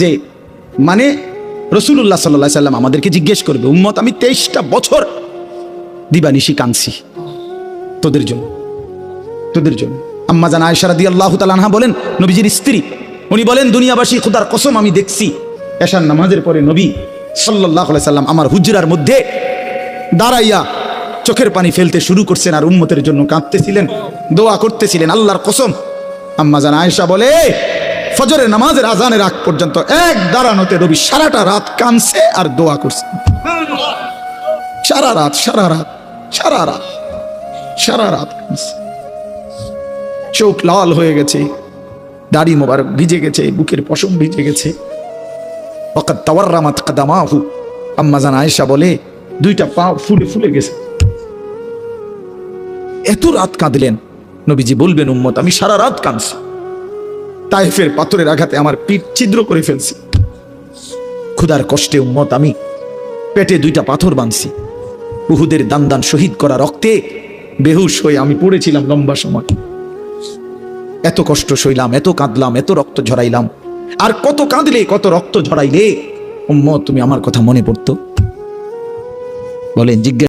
যে মানে রসুল্লাহ সাল্লাহ সাল্লাম আমাদেরকে জিজ্ঞেস করবে, উম্মত, আমি তেইশটা বছর দিবানিশি কাঁদছি তোদের জন্য তোদের জন্য। আম্মা জান আয়সারা দিয়ে আল্লাহ তালানহা বলেন, নবীজির স্ত্রী, উনি বলেন, দুনিয়াবাসী খুদার কসম আমি দেখছি। এশার নামাজের পরে নবী সাল্লাহ সাল্লাম আমার হুজরার মধ্যে দাঁড়াইয়া চোখের পানি ফেলতে শুরু করছেন আর উম্মতের জন্য কাঁদতেছিলেন, দোয়া করতেছিলেন, আল্লাহর কসম। আম্মা জান আয়েশা বলে ফজরের নামাজের আজানের আগ পর্যন্ত এক দাঁড়ানোতে রবি সারাটা রাত কানছে আর দোয়া করছে। সারা রাত সারা রাত সারা রাত সারা রাত কানছে। চোখ লাল হয়ে গেছে, দাড়ি মোবারক ভিজে গেছে, বুকের পশম ভিজে গেছে। অকাত তাওয়ার্রামাত কাদামাহু। আম্মা জান আয়েশা বলে, দুইটা পা ফুলে ফুলে গেছে। এত রাত কাঁদলেন। নবীজি বলবেন, উম্মত, আমি সারা রাত কাঁদছি। তাইফের পাথরের আঘাতে আমার পিঠ ছিদ্র করে ফেলছি। ক্ষুধার কষ্টে উম্মত আমি পেটে দুইটা পাথর বাঁধছি। উহুদের দান দান শহীদ করা রক্তে বেহুশ হয়ে আমি পড়েছিলাম লম্বা সময়। এত কষ্ট সইলাম, এত কাঁদলাম, এত রক্ত ঝরাইলাম। আর কত কাঁদলে, কত রক্ত ঝরাইলে? উম্মত, তুমি আমার কথা মনে পড়তো? বলেন, জিজ্ঞেস